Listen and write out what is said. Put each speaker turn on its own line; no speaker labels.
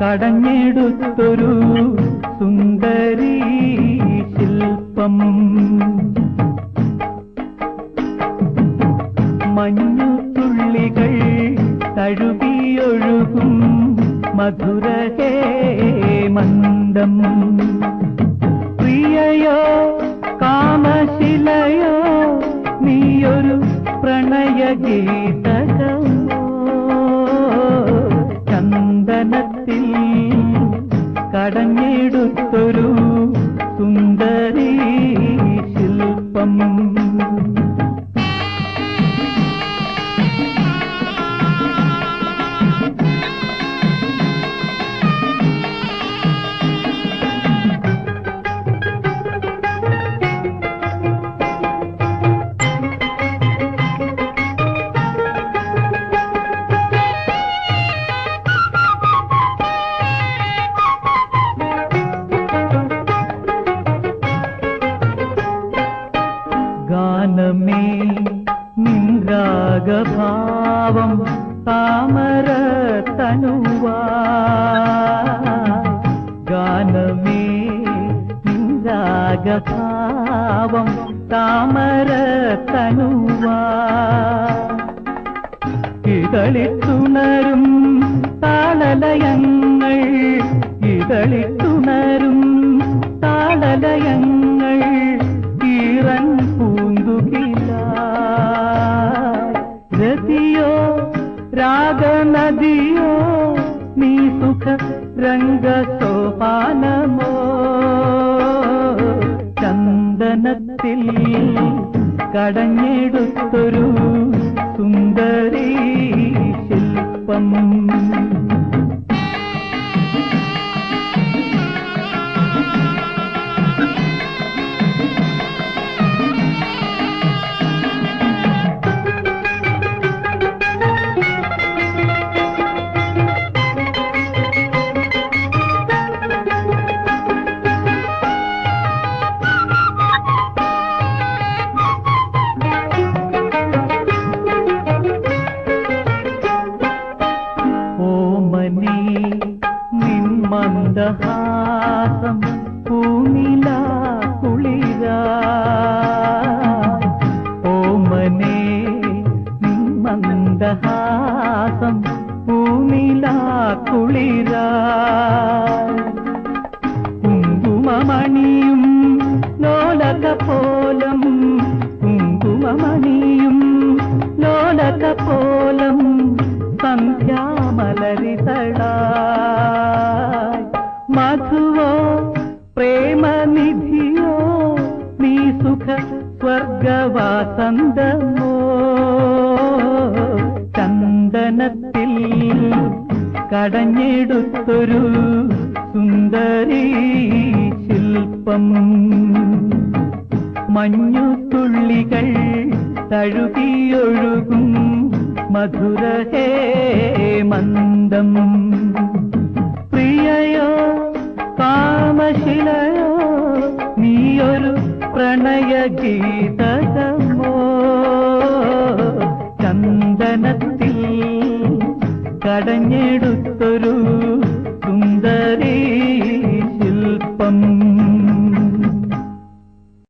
കടഞ്ഞെടുത്തൊരു സുന്ദരി ശില്പം. മഞ്ഞു തുള്ളികൾ തഴുകിയൊഴുകും മധുരഹേ മന്ദം പ്രിയയോ കാമശിലയോ നീയൊരു പ്രണയഗീതകമോ കടഞ്ഞെടുത്തൊരു നിൻരാഗഭാവം താമര തനുവാ ഗാനമേ രാഗഭാവം താമര തനുവാ താളലയങ്ങൾ ഇതളിത്തുണരും താളലയങ്ങൾ. രാഗനദിയോ നീ സുഖ രംഗ സോപാനമോ ചന്ദനത്തിൽ കടഞ്ഞെടുത്തൊരു സുന്ദരീ ശില്പം മന്ദഹാസം പൂനില കുളിര. ഓമനേ മന്ദഹാസം പൂനില കുളിര. കുങ്കുമമണിയും ലോലകപോലം കുങ്കുമമണിയും ലോലകപോലം സന്ധ്യാമലരിതളായി സ്വർഗവാസന്തമോ ചന്ദനത്തിൽ കടഞ്ഞെടുത്തൊരു സുന്ദരി ശില്പം. മഞ്ഞു തുള്ളികൾ തഴുകിയൊഴുകും മധുരഹേ മന്ദം പ്രിയയോ കാമശിലയോ നീയൊരു പ്രണയഗീതകമോ? ചന്ദനത്തിൽ കടഞ്ഞെടുത്തൊരു